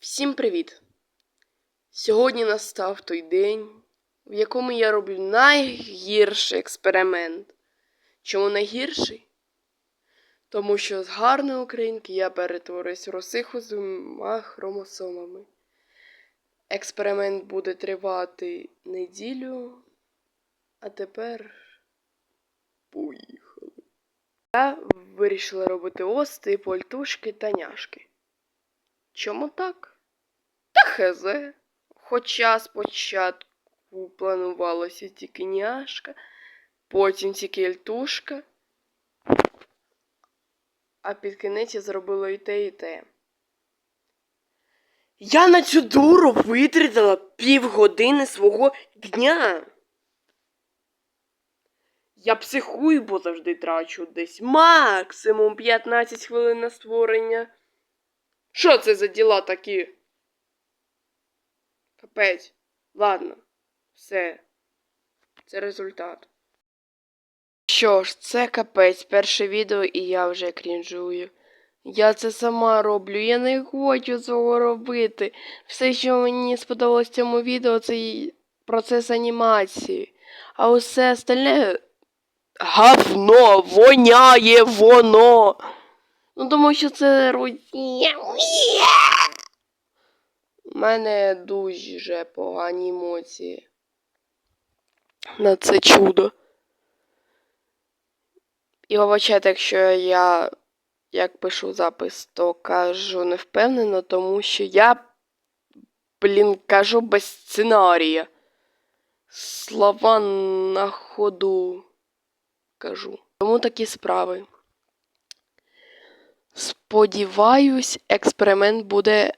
Всім привіт! Сьогодні настав той день, в якому я роблю найгірший експеримент. Чому найгірший? Тому що з гарної українки я перетворююсь в росиху з двома хромосомами. Експеримент буде тривати неділю, а тепер поїхали. Я вирішила робити ости, польтушки та няшки. Чому так? Та хезе. Хоча спочатку планувалося тільки няшка, потім тільки ельтушка, а під кінець я зробила і те, і те. Я на цю дуру витратила півгодини свого дня. Я психую, бо завжди трачу десь максимум 15 хвилин на створення. Що це за діла такі? Капець. Ладно, все. Це результат. Що ж, це капець, перше відео, і я вже крінжую. Я це сама роблю, я не хочу цього робити. Все, що мені сподобалось в цьому відео, це процес анімації. А усе остальне говно, воняє воно. Ну, тому що це Росія. У мене дуже погані емоції. На це чудо. І вибачайте, якщо я як пишу запис, то кажу невпевнено, тому що я, блін, кажу без сценарія. Слова на ходу кажу. Тому такі справи. Сподіваюсь, експеримент буде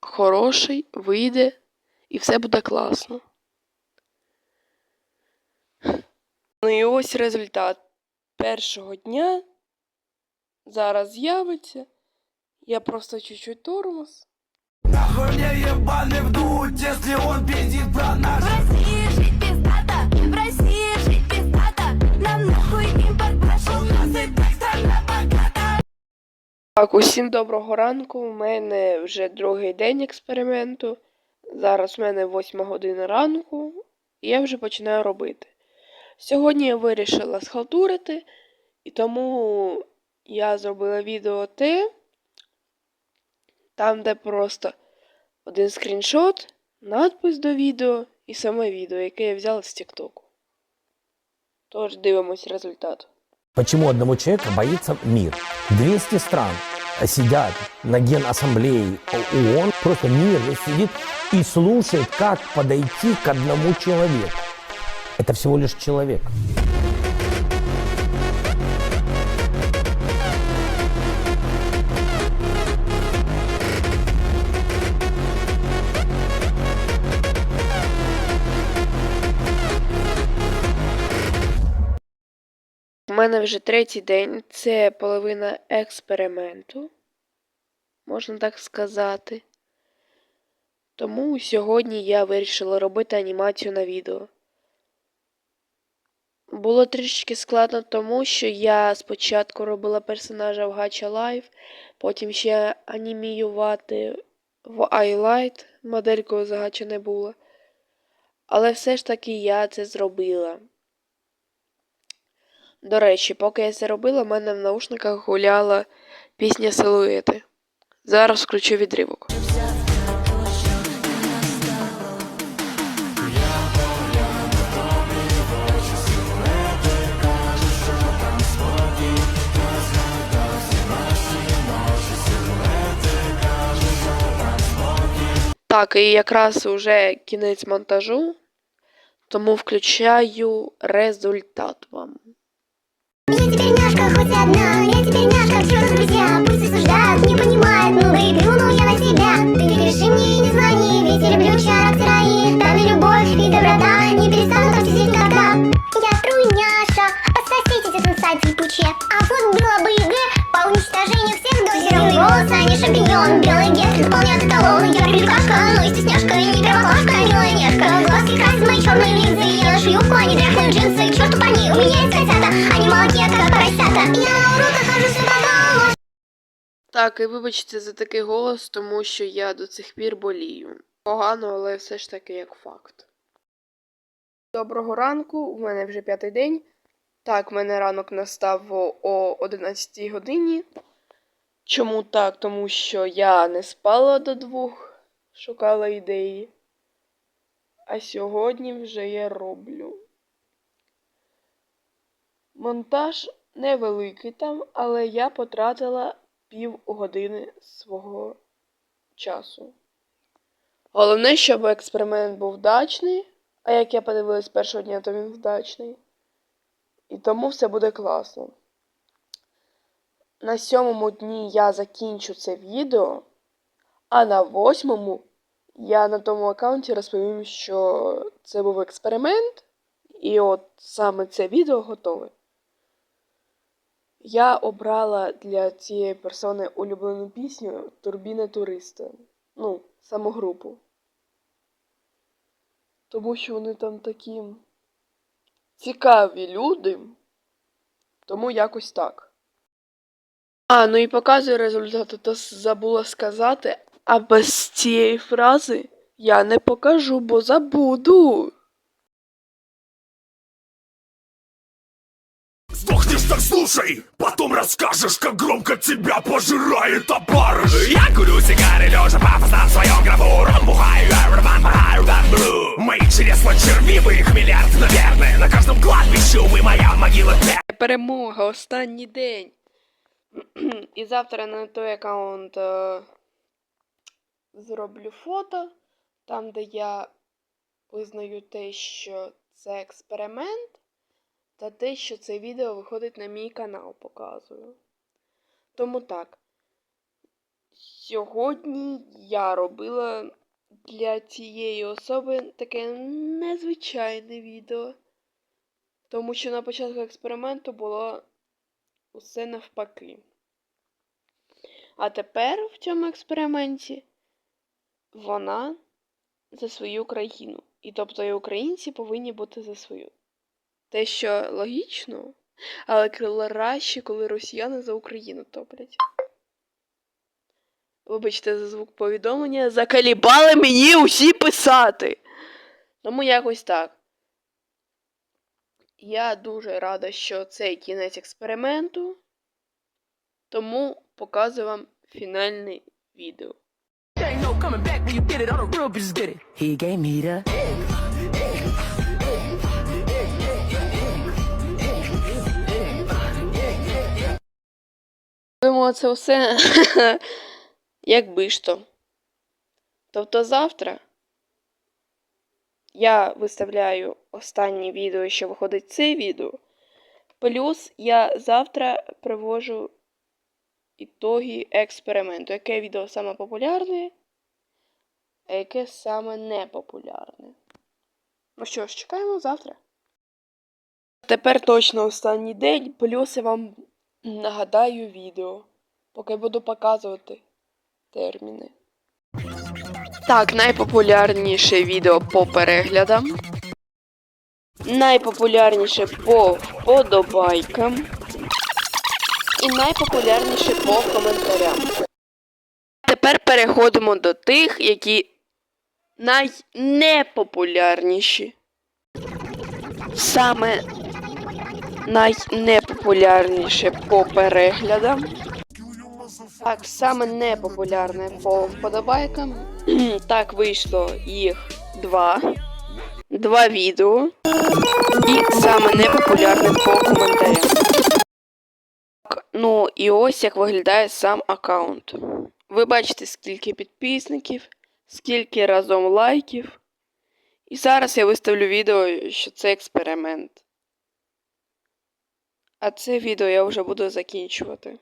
хороший, вийде і все буде класно. Ну і ось результат першого дня. Зараз з'явиться. Я просто чуть-чуть тормоз. Нахуй мне ебаный вдуть, если он пиздит про наш В России жить пиздато, в России жить пиздато Нам нахуй Так, усім доброго ранку. У мене вже другий день експерименту. Зараз у мене 8 година ранку, і я вже починаю робити. Сьогодні я вирішила схалтурити, і тому я зробила відео те, там, де просто один скріншот, надпис до відео і саме відео, яке я взяла з Тіктоку. Тож дивимось результат. Почему одного человека боится мир? 200 стран сидят на генассамблее ООН, просто мир сидит и слушает, как подойти к одному человеку. Это всего лишь человек. Мене вже третій день, це половина експерименту, можна так сказати. Тому сьогодні я вирішила робити анімацію на відео. Було трішки складно, тому що я спочатку робила персонажа в Gacha Life, потім ще аніміювати в iLight, моделькою з Gacha не було. Але все ж таки я це зробила. До речі, поки я це робила, в мене в наушниках гуляла пісня Силуети. Зараз включу відривок. Так, і якраз уже кінець монтажу, тому включаю результат вам. Я теперь няшка хоть одна, я теперь няшка, все друзья. Пусть осуждают, не понимают, много и плюну дряхлые джинсы К черту у меня есть котята, они молодец, как поросята Я на хожу с Так, і вибачте за такий голос, тому що я до цих пір болію. Погано, але все ж таки як факт. Доброго ранку, у мене вже п'ятий день. Так, в мене ранок настав о 11 годині. Чому так? Тому що я не спала до двох, шукала ідеї. А сьогодні вже я роблю. Монтаж невеликий там, але я потратила пів години свого часу. Головне, щоб експеримент був вдачний, а як я подивилась першого дня, то він вдачний. І тому все буде класно. На сьомому дні я закінчу це відео, а на восьмому я на тому аккаунті розповім, що це був експеримент, і от саме це відео готове. Я обрала для цієї персони улюблену пісню Турбіна туриста. Ну, саму групу. Тому що вони там такі цікаві люди. Тому якось так. А, ну і показую результати, то забула сказати, а без цієї фрази я не покажу, бо забуду. Сдохнешь так слушай, потом расскажешь, как громко тебя пожирает опарыш Я курю сигары, лежа пафосно в своем гробу Ром бухаю, everyone пахаю, как блю Мои чресла червивые, их миллиард, наверное На каждом кладбище, увы, моя могила Перемога, останній день. І завтра на той аккаунт е, зроблю фото, там, де я визнаю те, що це експеримент, та те, що це відео виходить на мій канал, показую. Тому так. Сьогодні я робила для цієї особи таке незвичайне відео. Тому що на початку експерименту було усе навпаки. А тепер в цьому експерименті вона за свою країну. І тобто і українці повинні бути за свою. Те, що логічно, але краще, коли росіяни за Україну топлять. Вибачте за звук повідомлення, закалібали мені усі писати. Тому якось так. Я дуже рада, що це кінець експерименту, тому показую вам фінальне відео. Думаю, це все якби ж то. Тобто завтра я виставляю останнє відео, що виходить це відео. Плюс я завтра привожу ітоги експерименту. Яке відео саме популярне, а яке саме непопулярне. Ну що ж, чекаємо завтра. Тепер точно останній день, плюс я вам нагадаю відео, поки буду показувати терміни. Так, найпопулярніше відео по переглядам. Найпопулярніше по вподобайкам. І найпопулярніше по коментарям. Тепер переходимо до тих, які найнепопулярніші. Саме найнепопулярніше по переглядам. Так, саме непопулярне по вподобайкам. так, вийшло їх два. Два відео. І саме непопулярне по коментарям. Ну і ось як виглядає сам аккаунт. Ви бачите, скільки підписників, скільки разом лайків. І зараз я виставлю відео, що це експеримент. А це відео я вже буду закінчувати.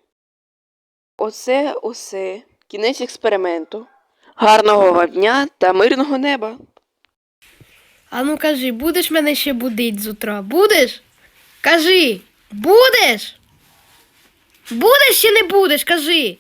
Оце усе. Кінець експерименту. Гарного вам дня та мирного неба. А ну кажи, будеш мене ще будить з утра? Будеш? Кажи, будеш? Будеш чи не будеш? Кажи.